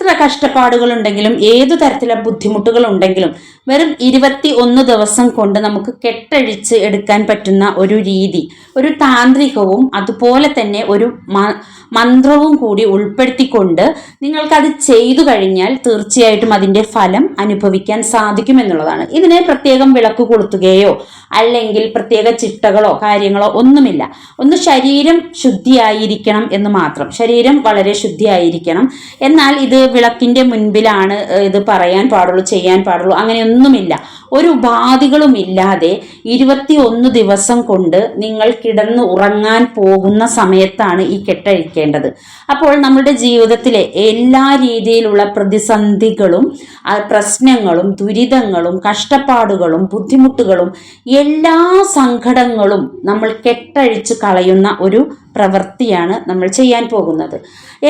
എത്ര കഷ്ടപ്പാടുകൾ ഉണ്ടെങ്കിലും ഏതു തരത്തിലുള്ള ബുദ്ധിമുട്ടുകൾ ഉണ്ടെങ്കിലും വെറും ഇരുപത്തി ഒന്ന് ദിവസം കൊണ്ട് നമുക്ക് കെട്ടഴിച്ച് എടുക്കാൻ പറ്റുന്ന ഒരു രീതി ഒരു താന്ത്രികവും അതുപോലെ തന്നെ ഒരു മന്ത്രവും കൂടി ഉൾപ്പെടുത്തിക്കൊണ്ട് നിങ്ങൾക്കത് ചെയ്തു കഴിഞ്ഞാൽ തീർച്ചയായിട്ടും അതിന്റെ ഫലം അനുഭവിക്കാൻ സാധിക്കുമെന്നുള്ളതാണ് ഇതിനെ പ്രത്യേകം വിളക്ക് കൊളുത്തുകയോ അല്ലെങ്കിൽ പ്രത്യേക ചിട്ടകളോ കാര്യങ്ങളോ ഒന്നുമില്ല. ഒന്ന് ശരീരം ശുദ്ധിയായിരിക്കണം എന്ന് മാത്രം. ശരീരം വളരെ ശുദ്ധിയായിരിക്കണം. എന്നാൽ ഇത് വിളക്കിന്റെ മുൻപിലാണ് ഇത് പറയാൻ പാടുള്ളൂ ചെയ്യാൻ പാടുള്ളൂ അങ്ങനെയൊന്നുമില്ല. ഒരു ഉപാധികളും ഇല്ലാതെ ഇരുപത്തി ഒന്ന് ദിവസം കൊണ്ട് നിങ്ങൾ കിടന്ന് ഉറങ്ങാൻ പോകുന്ന സമയത്താണ് ഈ കെട്ടഴിക്കേണ്ടത്. അപ്പോൾ നമ്മുടെ ജീവിതത്തിലെ എല്ലാ രീതിയിലുള്ള പ്രതിസന്ധികളും പ്രശ്നങ്ങളും ദുരിതങ്ങളും കഷ്ടപ്പാടുകളും ബുദ്ധിമുട്ടുകളും എല്ലാ സങ്കടങ്ങളും നമ്മൾ കെട്ടഴിച്ച് കളയുന്ന ഒരു പ്രവൃത്തിയാണ് നമ്മൾ ചെയ്യാൻ പോകുന്നത്.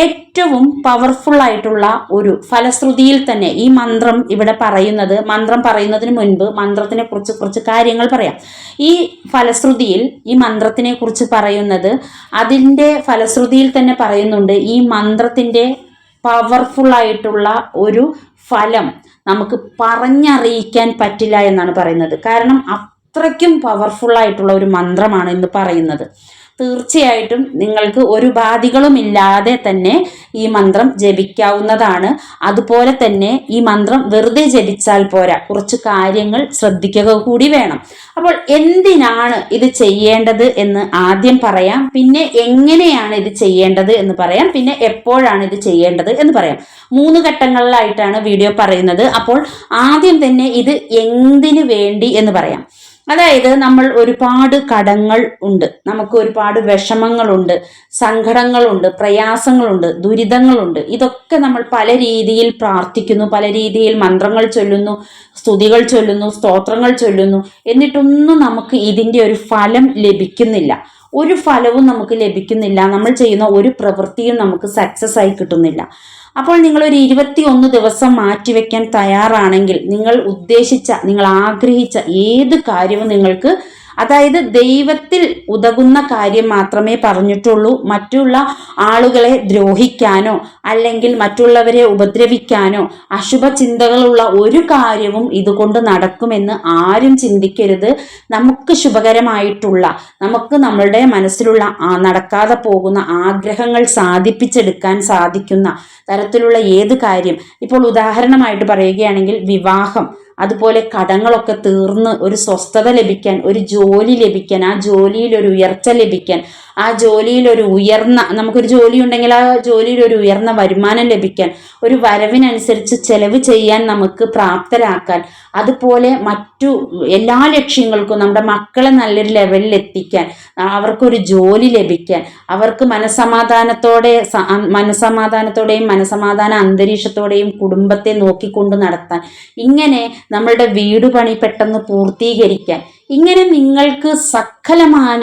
ഏറ്റവും പവർഫുൾ ആയിട്ടുള്ള ഒരു ഫലശ്രുതിയിൽ തന്നെ ഈ മന്ത്രം ഇവിടെ പറയുന്നത് മന്ത്രം പറയുന്നതിന് മുൻപ് മന്ത്രത്തിനെ കുറിച്ച് കുറച്ച് കാര്യങ്ങൾ പറയാം. ഈ ഫലശ്രുതിയിൽ ഈ മന്ത്രത്തിനെ കുറിച്ച് പറയുന്നത് അതിന്റെ ഫലശ്രുതിയിൽ തന്നെ പറയുന്നുണ്ട് ഈ മന്ത്രത്തിന്റെ പവർഫുൾ ആയിട്ടുള്ള ഒരു ഫലം നമുക്ക് പറഞ്ഞറിയിക്കാൻ പറ്റില്ല എന്നാണ് പറയുന്നത്. കാരണം അത്രയ്ക്കും പവർഫുൾ ആയിട്ടുള്ള ഒരു മന്ത്രമാണ് ഇന്ന് പറയുന്നത്. തീർച്ചയായിട്ടും നിങ്ങൾക്ക് ഒരു ബാധികളും ഇല്ലാതെ തന്നെ ഈ മന്ത്രം ജപിക്കാവുന്നതാണ്. അതുപോലെ തന്നെ ഈ മന്ത്രം വെറുതെ ജപിച്ചാൽ പോരാ. കുറച്ച് കാര്യങ്ങൾ ശ്രദ്ധിക്കുക കൂടി വേണം. അപ്പോൾ എന്തിനാണ് ഇത് ചെയ്യേണ്ടത് എന്ന് ആദ്യം പറയാം. പിന്നെ എങ്ങനെയാണ് ഇത് ചെയ്യേണ്ടത് എന്ന് പറയാം. പിന്നെ എപ്പോഴാണ് ഇത് ചെയ്യേണ്ടത് എന്ന് പറയാം. മൂന്ന് ഘട്ടങ്ങളിലായിട്ടാണ് വീഡിയോ പറയുന്നത്. അപ്പോൾ ആദ്യം തന്നെ ഇത് എന്തിനു വേണ്ടി എന്ന് പറയാം. അതായത് നമ്മൾ ഒരുപാട് കടങ്ങൾ ഉണ്ട്. നമുക്ക് ഒരുപാട് വിഷമങ്ങളുണ്ട് സങ്കടങ്ങളുണ്ട് പ്രയാസങ്ങളുണ്ട് ദുരിതങ്ങളുണ്ട്. ഇതൊക്കെ നമ്മൾ പല രീതിയിൽ പ്രാർത്ഥിക്കുന്നു പല രീതിയിൽ മന്ത്രങ്ങൾ ചൊല്ലുന്നു സ്തുതികൾ ചൊല്ലുന്നു സ്തോത്രങ്ങൾ ചൊല്ലുന്നു. എന്നിട്ടൊന്നും നമുക്ക് ഇതിന്റെ ഒരു ഫലം ലഭിക്കുന്നില്ല. ഒരു ഫലവും നമുക്ക് ലഭിക്കുന്നില്ല. നമ്മൾ ചെയ്യുന്ന ഒരു പ്രവൃത്തിയും നമുക്ക് സക്സസ് ആയി കിട്ടുന്നില്ല. അപ്പോൾ നിങ്ങൾ ഒരു ഇരുപത്തി ഒന്ന് ദിവസം മാറ്റിവെക്കാൻ തയ്യാറാണെങ്കിൽ നിങ്ങൾ ഉദ്ദേശിച്ച നിങ്ങൾ ആഗ്രഹിച്ച ഏത് കാര്യവും നിങ്ങൾക്ക് അതായത് ദൈവത്തിൽ ഉതകുന്ന കാര്യം മാത്രമേ പറഞ്ഞിട്ടുള്ളൂ. മറ്റുള്ള ആളുകളെ ദ്രോഹിക്കാനോ അല്ലെങ്കിൽ മറ്റുള്ളവരെ ഉപദ്രവിക്കാനോ അശുഭ ചിന്തകളുള്ള ഒരു കാര്യവും ഇതുകൊണ്ട് നടക്കുമെന്ന് ആരും ചിന്തിക്കരുത്. നമുക്ക് ശുഭകരമായിട്ടുള്ള നമുക്ക് നമ്മളുടെ മനസ്സിലുള്ള നടക്കാതെ പോകുന്ന ആഗ്രഹങ്ങൾ സാധിപ്പിച്ചെടുക്കാൻ സാധിക്കുന്ന തരത്തിലുള്ള ഏത് കാര്യം? ഇപ്പോൾ ഉദാഹരണമായിട്ട് പറയുകയാണെങ്കിൽ വിവാഹം. അതുപോലെ കടങ്ങളൊക്കെ തീർന്ന് ഒരു സ്വസ്ഥത ലഭിക്കാൻ ഒരു ജോലി ലഭിക്കാൻ ആ ജോലിയിൽ ഒരു ഉയർച്ച ലഭിക്കാൻ ആ ജോലിയിൽ ഒരു ഉയർന്ന നമുക്കൊരു ജോലി ഉണ്ടെങ്കിൽ ആ ജോലിയിൽ ഒരു ഉയർന്ന വരുമാനം ലഭിക്കാൻ ഒരു വരവിനനുസരിച്ച് ചെലവ് ചെയ്യാൻ നമുക്ക് പ്രാപ്തരാക്കാൻ അതുപോലെ മറ്റു എല്ലാ ലക്ഷ്യങ്ങൾക്കും നമ്മുടെ മക്കളെ നല്ലൊരു ലെവലിൽ എത്തിക്കാൻ അവർക്കൊരു ജോലി ലഭിക്കാൻ അവർക്ക് മനസമാധാനത്തോടെ മനസമാധാനത്തോടെയും മനസമാധാന അന്തരീക്ഷത്തോടെയും കുടുംബത്തെ നോക്കിക്കൊണ്ട് നടത്താൻ ഇങ്ങനെ നമ്മളുടെ വീട് പണി പെട്ടെന്ന് പൂർത്തീകരിക്കാൻ ഇങ്ങനെ നിങ്ങൾക്ക് സകലമാന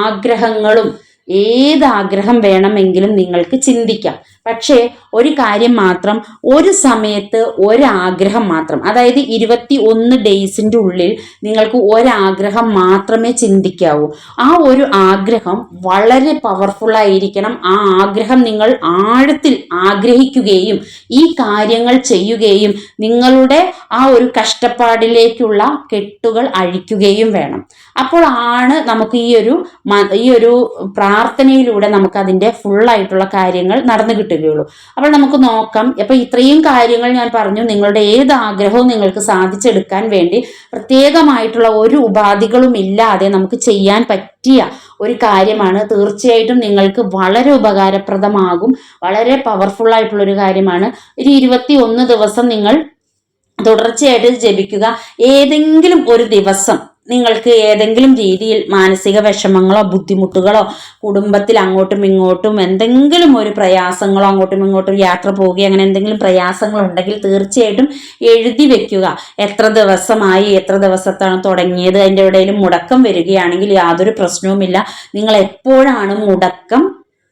ആഗ്രഹങ്ങളും ഏത് ആഗ്രഹം വേണമെങ്കിലും നിങ്ങൾക്ക് ചിന്തിക്കാം. പക്ഷേ ഒരു കാര്യം മാത്രം ഒരു സമയത്ത് ഒരാഗ്രഹം മാത്രം അതായത് ഇരുപത്തി ഒന്ന് ഡേയ്സിന്റെ ഉള്ളിൽ നിങ്ങൾക്ക് ഒരാഗ്രഹം മാത്രമേ ചിന്തിക്കാവൂ. ആ ഒരു ആഗ്രഹം വളരെ പവർഫുൾ ആയിരിക്കണം. ആ ആഗ്രഹം നിങ്ങൾ ആഴത്തിൽ ആഗ്രഹിക്കുകയും ഈ കാര്യങ്ങൾ ചെയ്യുകയും നിങ്ങളുടെ ആ ഒരു കഷ്ടപ്പാടിലേക്കുള്ള കെട്ടുകൾ അഴിക്കുകയും വേണം. അപ്പോൾ ആണ് നമുക്ക് ഈ ഒരു ഈ ഒരു പ്രാർത്ഥനയിലൂടെ നമുക്ക് അതിന്റെ ഫുള്ളായിട്ടുള്ള കാര്യങ്ങൾ നടന്നു കിട്ടുകയുള്ളൂ. അപ്പോൾ നമുക്ക് നോക്കാം അപ്പോൾ ഇത്രയും കാര്യങ്ങൾ ഞാൻ പറഞ്ഞു നിങ്ങളുടെ ഏത് ആഗ്രഹവും നിങ്ങൾക്ക് സാധിച്ചെടുക്കാൻ വേണ്ടി പ്രത്യേകമായിട്ടുള്ള ഒരു ഉപാധികളും ഇല്ലാതെ നമുക്ക് ചെയ്യാൻ പറ്റിയ ഒരു കാര്യമാണ്. തീർച്ചയായിട്ടും നിങ്ങൾക്ക് വളരെ ഉപകാരപ്രദമാകും വളരെ പവർഫുൾ ആയിട്ടുള്ള ഒരു കാര്യമാണ്. ഒരു ഇരുപത്തി ഒന്ന് ദിവസം നിങ്ങൾ തുടർച്ചയായിട്ട് ജപിക്കുക. ഏതെങ്കിലും ഒരു ദിവസം നിങ്ങൾക്ക് ഏതെങ്കിലും രീതിയിൽ മാനസിക വിഷമങ്ങളോ ബുദ്ധിമുട്ടുകളോ കുടുംബത്തിൽ അങ്ങോട്ടും ഇങ്ങോട്ടും എന്തെങ്കിലും ഒരു പ്രയാസങ്ങളോ അങ്ങോട്ടും ഇങ്ങോട്ടും യാത്ര പോവുകയോ അങ്ങനെ എന്തെങ്കിലും പ്രയാസങ്ങൾ ഉണ്ടെങ്കിൽ തീർച്ചയായിട്ടും എഴുതി വെക്കുക. എത്ര ദിവസമായി എത്ര ദിവസത്താണ് തുടങ്ങിയത് അതിന്റെ ഇടയിലും മുടക്കം വരികയാണെങ്കിൽ യാതൊരു പ്രശ്നവുമില്ല. നിങ്ങൾ എപ്പോഴാണ് മുടക്കം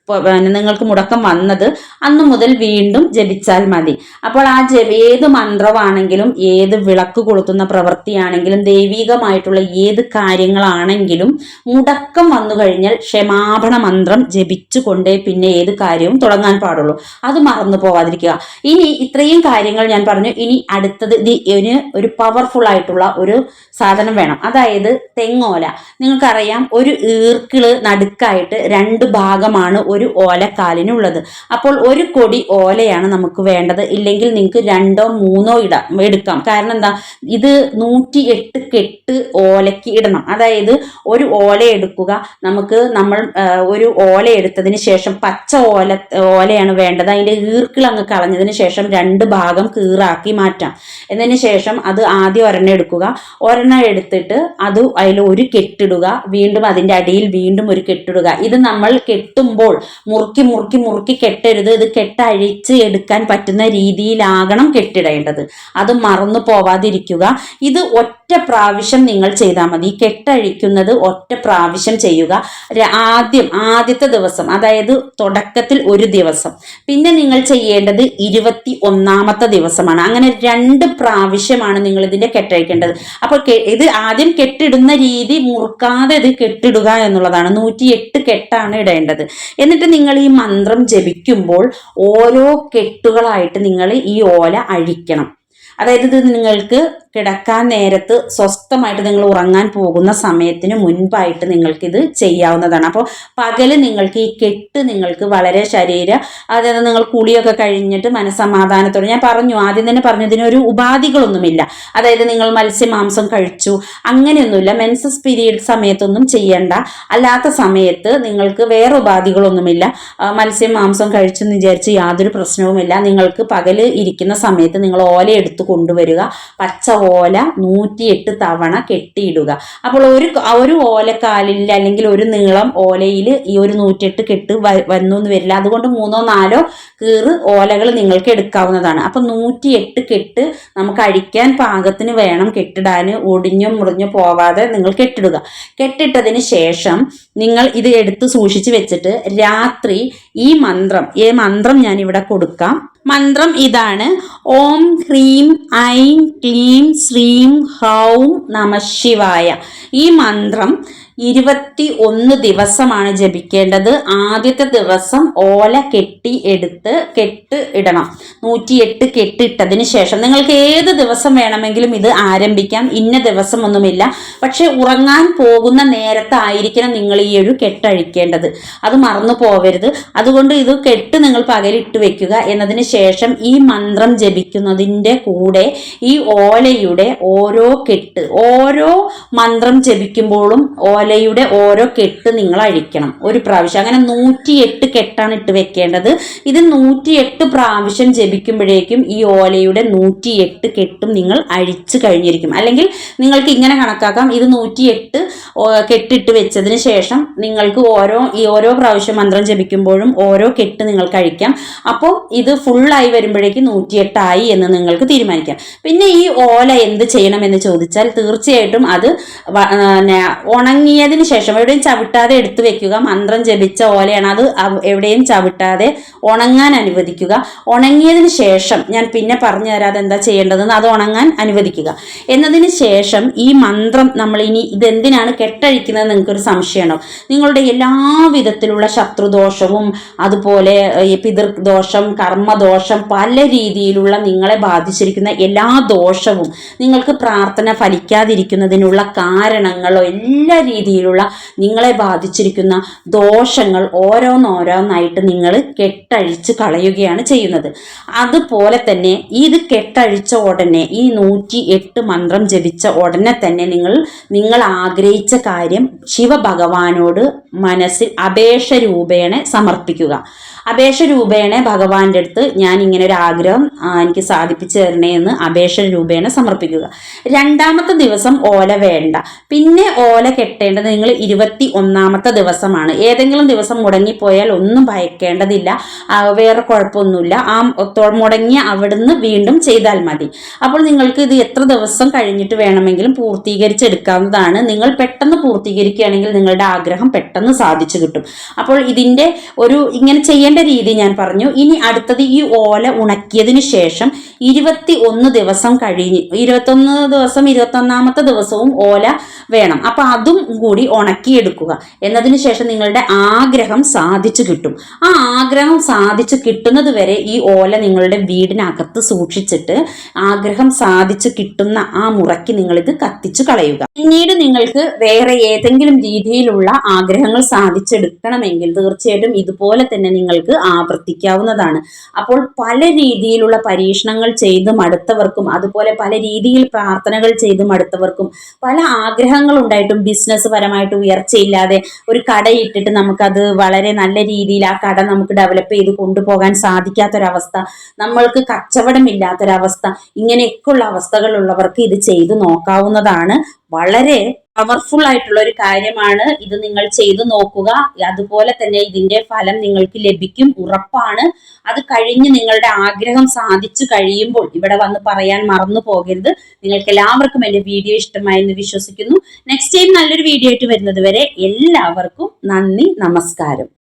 നിങ്ങൾക്ക് മുടക്കം വന്നത് അന്നു മുതൽ വീണ്ടും ജപിച്ചാൽ മതി. അപ്പോൾ ആ ജപ ഏത് മന്ത്രമാണെങ്കിലും ഏത് വിളക്ക് കൊളുത്തുന്ന പ്രവൃത്തിയാണെങ്കിലും ദൈവികമായിട്ടുള്ള ഏത് കാര്യങ്ങളാണെങ്കിലും മുടക്കം വന്നു കഴിഞ്ഞാൽ ക്ഷമാപണ മന്ത്രം ജപിച്ചു കൊണ്ടേ പിന്നെ ഏത് കാര്യവും തുടങ്ങാൻ പാടുള്ളൂ. അത് മറന്നു പോവാതിരിക്കുക. ഇനി ഇത്രയും കാര്യങ്ങൾ ഞാൻ പറഞ്ഞു. ഇനി അടുത്തത് ഇത് ഇതിന് ഒരു പവർഫുൾ ആയിട്ടുള്ള ഒരു സാധനം വേണം. അതായത് തെങ്ങോല. നിങ്ങൾക്കറിയാം ഒരു ഈർക്കിൾ നടുക്കായിട്ട് രണ്ട് ഭാഗമാണ് ഒരു ഓലക്കാലിനുള്ളത്. അപ്പോൾ ഒരു കൊടി ഓലയാണ് നമുക്ക് വേണ്ടത്. ഇല്ലെങ്കിൽ നിങ്ങൾക്ക് രണ്ടോ മൂന്നോ ഇടാം എടുക്കാം. കാരണം എന്താ? ഇത് നൂറ്റി എട്ട് കെട്ട് ഓലയ്ക്ക് ഇടണം. അതായത് ഒരു ഓല എടുക്കുക. നമുക്ക് നമ്മൾ ഒരു ഓല എടുത്തതിന് ശേഷം പച്ച ഓല ഓലയാണ് വേണ്ടത്. അതിന്റെ ഈർക്കിൾ അങ്ങ് കളഞ്ഞതിന് ശേഷം രണ്ട് ഭാഗം കീറാക്കി മാറ്റാം. എന്നതിന് ശേഷം അത് ആദ്യം ഒരെണ്ണം എടുക്കുക. ഒരെണ്ണം എടുത്തിട്ട് അത് അതിൽ ഒരു കെട്ടിടുക. വീണ്ടും അതിന്റെ അടിയിൽ വീണ്ടും ഒരു കെട്ടിടുക. ഇത് നമ്മൾ കെട്ടുമ്പോൾ മുറുക്കി മുറുക്കി മുറുക്കി കെട്ടരുത്. ഇത് കെട്ടഴിച്ച് എടുക്കാൻ പറ്റുന്ന രീതിയിലാകണം കെട്ടിടേണ്ടത്. അത് മറന്നു പോവാതിരിക്കുക. ഇത് ഒറ്റ പ്രാവശ്യം നിങ്ങൾ ചെയ്താൽ മതി. കെട്ടഴിക്കുന്നത് ഒറ്റ പ്രാവശ്യം ചെയ്യുക. ആദ്യം ആദ്യത്തെ ദിവസം അതായത് തുടക്കത്തിൽ ഒരു ദിവസം. പിന്നെ നിങ്ങൾ ചെയ്യേണ്ടത് ഇരുപത്തി ഒന്നാമത്തെ ദിവസമാണ്. അങ്ങനെ രണ്ട് പ്രാവശ്യമാണ് നിങ്ങൾ ഇതിന്റെ കെട്ടഴിക്കേണ്ടത്. അപ്പോൾ ഇത് ആദ്യം കെട്ടിടുന്ന രീതി മുറുക്കാതെ ഇത് കെട്ടിടുക എന്നുള്ളതാണ്. നൂറ്റി എട്ട് കെട്ടാണ് ഇടേണ്ടത്. എന്നിട്ട് നിങ്ങൾ ഈ മന്ത്രം ജപിക്കുമ്പോൾ ഓരോ കെട്ടുകളായിട്ട് നിങ്ങൾ ഈ ഓല അഴിക്കണം. അതായത് ഇത് നിങ്ങൾക്ക് കിടക്കാൻ നേരത്ത് സ്വസ്ഥമായിട്ട് നിങ്ങൾ ഉറങ്ങാൻ പോകുന്ന സമയത്തിന് മുൻപായിട്ട് നിങ്ങൾക്കിത് ചെയ്യാവുന്നതാണ്. അപ്പോൾ പകൽ നിങ്ങൾക്ക് ഈ കെട്ട് നിങ്ങൾക്ക് വളരെ ശരീര അതായത് നിങ്ങൾ കുളിയൊക്കെ കഴിഞ്ഞിട്ട് മനസ്സമാധാനത്തോടെ ഞാൻ പറഞ്ഞു ആദ്യം തന്നെ പറഞ്ഞു ഇതിനൊരു ഉപാധികളൊന്നുമില്ല. അതായത് നിങ്ങൾ മത്സ്യമാംസം കഴിച്ചു അങ്ങനെയൊന്നുമില്ല മെൻസസ് പീരീഡ് സമയത്തൊന്നും ചെയ്യേണ്ട. അല്ലാത്ത സമയത്ത് നിങ്ങൾക്ക് വേറെ ഉപാധികളൊന്നുമില്ല. ആ, മത്സ്യം മാംസം കഴിച്ചു എന്ന് വിചാരിച്ച് യാതൊരു പ്രശ്നവുമില്ല. നിങ്ങൾക്ക് പകൽ ഇരിക്കുന്ന സമയത്ത് നിങ്ങൾ ഓല എടുത്ത് കൊണ്ടുവരിക പച്ച ഓല നൂറ്റിയെട്ട് തവണ കെട്ടിയിടുക. അപ്പോൾ ഒരു ഒരു ഓലക്കാലിൽ അല്ലെങ്കിൽ ഒരു നീളം ഓലയിൽ ഈ ഒരു നൂറ്റിയെട്ട് കെട്ട് വന്നു എന്ന് വരില്ല. അതുകൊണ്ട് മൂന്നോ നാലോ കീറ് ഓലകൾ നിങ്ങൾക്ക് എടുക്കാവുന്നതാണ്. അപ്പൊ നൂറ്റിയെട്ട് കെട്ട് നമുക്ക് അഴിക്കാൻ പാകത്തിന് വേണം കെട്ടിടാൻ. ഒടിഞ്ഞോ മുറിഞ്ഞോ പോവാതെ നിങ്ങൾ കെട്ടിടുക. കെട്ടിട്ടതിന് ശേഷം നിങ്ങൾ ഇത് എടുത്ത് സൂക്ഷിച്ച് വെച്ചിട്ട് രാത്രി ഈ മന്ത്രം ഈ മന്ത്രം ഞാൻ ഇവിടെ കൊടുക്കാം. മന്ത്രം ഇതാണ് ഓം ഹ്രീം ഐം ക്ലീം ശ്രീം ഹൗം നമ ശിവായ. ഈ മന്ത്രം ഇരുപത്തി ഒന്ന് ദിവസമാണ് ജപിക്കേണ്ടത്. ആദ്യത്തെ ദിവസം ഓല കെട്ടി എടുത്ത് കെട്ട് ഇടണം. നൂറ്റിയെട്ട് കെട്ടിട്ടതിന് ശേഷം നിങ്ങൾക്ക് ഏത് ദിവസം വേണമെങ്കിലും ഇത് ആരംഭിക്കാം. ഇന്ന ദിവസം ഒന്നുമില്ല പക്ഷെ ഉറങ്ങാൻ പോകുന്ന നേരത്തായിരിക്കണം നിങ്ങൾ ഈ ഒരു കെട്ടഴിക്കേണ്ടത്. അത് മറന്നു പോവരുത്. അതുകൊണ്ട് ഇത് കെട്ട് നിങ്ങൾ പകലിട്ട് വെക്കുക എന്നതിന് ശേഷം ഈ മന്ത്രം ജപിക്കുന്നതിന്റെ കൂടെ ഈ ഓലയുടെ ഓരോ കെട്ട് ഓരോ മന്ത്രം ജപിക്കുമ്പോഴും ഓലയുടെ ഓരോ കെട്ട് നിങ്ങൾ അഴിക്കണം. ഒരു പ്രാവശ്യം. അങ്ങനെ നൂറ്റിയെട്ട് കെട്ടാണ് ഇട്ട് വെക്കേണ്ടത്. ഇത് നൂറ്റിയെട്ട് പ്രാവശ്യം ജപിക്കുമ്പോഴേക്കും ഈ ഓലയുടെ നൂറ്റിയെട്ട് കെട്ടും നിങ്ങൾ അഴിച്ചു കഴിഞ്ഞിരിക്കും. അല്ലെങ്കിൽ നിങ്ങൾക്ക് ഇങ്ങനെ കണക്കാക്കാം. ഇത് നൂറ്റിയെട്ട് കെട്ടിട്ട് വെച്ചതിന് ശേഷം നിങ്ങൾക്ക് ഓരോ ഈ ഓരോ പ്രാവശ്യം മന്ത്രം ജപിക്കുമ്പോഴും ഓരോ കെട്ട് നിങ്ങൾക്ക് അഴിക്കാം. അപ്പോൾ ഇത് ഫുള്ളായി വരുമ്പോഴേക്ക് നൂറ്റിയെട്ടായി എന്ന് നിങ്ങൾക്ക് തീരുമാനിക്കാം. പിന്നെ ഈ ഓല എന്ത് ചെയ്യണം എന്ന് ചോദിച്ചാൽ തീർച്ചയായിട്ടും അത് ന- ഉണങ്ങിയതിന് ശേഷം എവിടെയും ചവിട്ടാതെ എടുത്തു വെക്കുക. മന്ത്രം ജപിച്ച ഓലയാണ് അത്. എവിടെയും ചവിട്ടാതെ ഉണങ്ങാൻ അനുവദിക്കുക. ഉണങ്ങിയതിന് ശേഷം ഞാൻ പിന്നെ പറഞ്ഞു തരാതെ എന്താ ചെയ്യേണ്ടതെന്ന്. അത് ഉണങ്ങാൻ അനുവദിക്കുക. എന്നതിന് ശേഷം ഈ മന്ത്രം നമ്മൾ ഇനി ഇതെന്തിനാണ് കെട്ടഴിക്കുന്നത് നിങ്ങൾക്കൊരു സംശയമാണോ? നിങ്ങളുടെ എല്ലാ വിധത്തിലുള്ള ശത്രുദോഷവും അതുപോലെ പിതൃദോഷം കർമ്മദോഷം പല രീതിയിലുള്ള നിങ്ങളെ ബാധിച്ചിരിക്കുന്ന എല്ലാ ദോഷവും നിങ്ങൾക്ക് പ്രാർത്ഥന ഫലിക്കാതിരിക്കുന്നതിനുള്ള കാരണങ്ങളോ എല്ലാ രീതിയിലുള്ള നിങ്ങളെ ബാധിച്ചിരിക്കുന്ന ദോഷങ്ങൾ ഓരോന്നോരോന്നായിട്ട് നിങ്ങൾ കെട്ടഴിച്ച് കളയുകയാണ് ചെയ്യുന്നത്. അതുപോലെ തന്നെ ഇത് കെട്ടഴിച്ച ഉടനെ ഈ നൂറ്റി എട്ട് മന്ത്രം ജപിച്ച ഉടനെ തന്നെ നിങ്ങൾ നിങ്ങൾ ആഗ്രഹിച്ച കാര്യം ശിവഭഗവാനോട് മനസ്സിൽ അപേക്ഷ രൂപേണ സമർപ്പിക്കുക. അപേക്ഷ രൂപേണ ഭഗവാന്റെ അടുത്ത് ഞാൻ ഇങ്ങനെ ഒരു ആഗ്രഹം എനിക്ക് സാധിപ്പിച്ചു തരണേ എന്ന് അപേക്ഷ രൂപേണ സമർപ്പിക്കുക. രണ്ടാമത്തെ ദിവസം ഓല വേണ്ട. പിന്നെ ഓല കെട്ടേണ്ടത് നിങ്ങൾ ഇരുപത്തി ഒന്നാമത്തെ ദിവസമാണ്. ഏതെങ്കിലും ദിവസം മുടങ്ങിപ്പോയാൽ ഒന്നും ഭയക്കേണ്ടതില്ല. വേറെ കുഴപ്പമൊന്നുമില്ല. ആ മുടങ്ങിയ അവിടുന്ന് വീണ്ടും ചെയ്താൽ മതി. അപ്പോൾ നിങ്ങൾക്ക് ഇത് എത്ര ദിവസം കഴിഞ്ഞിട്ട് വേണമെങ്കിലും പൂർത്തീകരിച്ചെടുക്കാവുന്നതാണ്. നിങ്ങൾ പെട്ടെന്ന് പൂർത്തീകരിക്കുകയാണെങ്കിൽ നിങ്ങളുടെ ആഗ്രഹം പെട്ടെന്ന് സാധിച്ചു കിട്ടും. അപ്പോൾ ഇതിന്റെ ഒരു ഇങ്ങനെ ചെയ്യേണ്ട രീതി ഞാൻ പറഞ്ഞു. ഇനി അടുത്തത് ഈ ഓല ഉണക്കിയതിന് ശേഷം ഇരുപത്തി ഒന്ന് ദിവസം കഴിഞ്ഞ് ഇരുപത്തൊന്ന് ദിവസം ഇരുപത്തൊന്നാമത്തെ ദിവസവും ഓല വേണം. അപ്പൊ അതും കൂടി ഉണക്കിയെടുക്കുക. എന്നതിന് ശേഷം നിങ്ങളുടെ ആഗ്രഹം സാധിച്ചു കിട്ടും. ആ ആഗ്രഹം സാധിച്ചു കിട്ടുന്നത് വരെ ഈ ഓല നിങ്ങളുടെ വീടിനകത്ത് സൂക്ഷിച്ചിട്ട് ആഗ്രഹം സാധിച്ചു കിട്ടുന്ന ആ മുറയ്ക്ക് ഇത് കത്തിച്ചു കളയുക. പിന്നീട് നിങ്ങൾക്ക് വേറെ ഏതെങ്കിലും രീതിയിലുള്ള ആഗ്രഹങ്ങൾ സാധിച്ചെടുക്കണമെങ്കിൽ തീർച്ചയായിട്ടും ഇതുപോലെ തന്നെ നിങ്ങൾക്ക് ആവർത്തിക്കാവുന്നതാണ്. അപ്പോൾ പല രീതിയിലുള്ള പരീക്ഷണങ്ങൾ ചെയ്ത് മടുത്തവർക്കും അതുപോലെ പല രീതിയിൽ പ്രാർത്ഥനകൾ ചെയ്ത് മടുത്തവർക്കും പല ആഗ്രഹങ്ങൾ ഉണ്ടായിട്ടും ബിസിനസ് പരമായിട്ട് ഉയർച്ചയില്ലാതെ ഒരു കടയിട്ടിട്ട് നമുക്കത് വളരെ നല്ല രീതിയിൽ ആ കട നമുക്ക് ഡെവലപ്പ് ചെയ്ത് കൊണ്ടുപോകാൻ സാധിക്കാത്തൊരവസ്ഥ നമ്മൾക്ക് കച്ചവടമില്ലാത്തൊരവസ്ഥ ഇങ്ങനെയൊക്കെയുള്ള അവസ്ഥകളുള്ളവർക്ക് ഇത് ചെയ്തു നോക്കാവുന്നതാണ്. വളരെ പവർഫുൾ ആയിട്ടുള്ള ഒരു കാര്യമാണ് ഇത് നിങ്ങൾ ചെയ്തു നോക്കുക. അതുപോലെ തന്നെ ഇതിന്റെ ഫലം നിങ്ങൾക്ക് ലഭിക്കും ഉറപ്പാണ്. അത് കഴിഞ്ഞ് നിങ്ങളുടെ ആഗ്രഹം സാധിച്ചു കഴിയുമ്പോൾ ഇവിടെ വന്ന് പറയാൻ മറന്നു പോകരുത്. നിങ്ങൾക്ക് എല്ലാവർക്കും എന്റെ വീഡിയോ ഇഷ്ടമായി എന്ന് വിശ്വസിക്കുന്നു. നെക്സ്റ്റ് ടൈം നല്ലൊരു വീഡിയോ ആയിട്ട് വരുന്നത് വരെ എല്ലാവർക്കും നന്ദി നമസ്കാരം.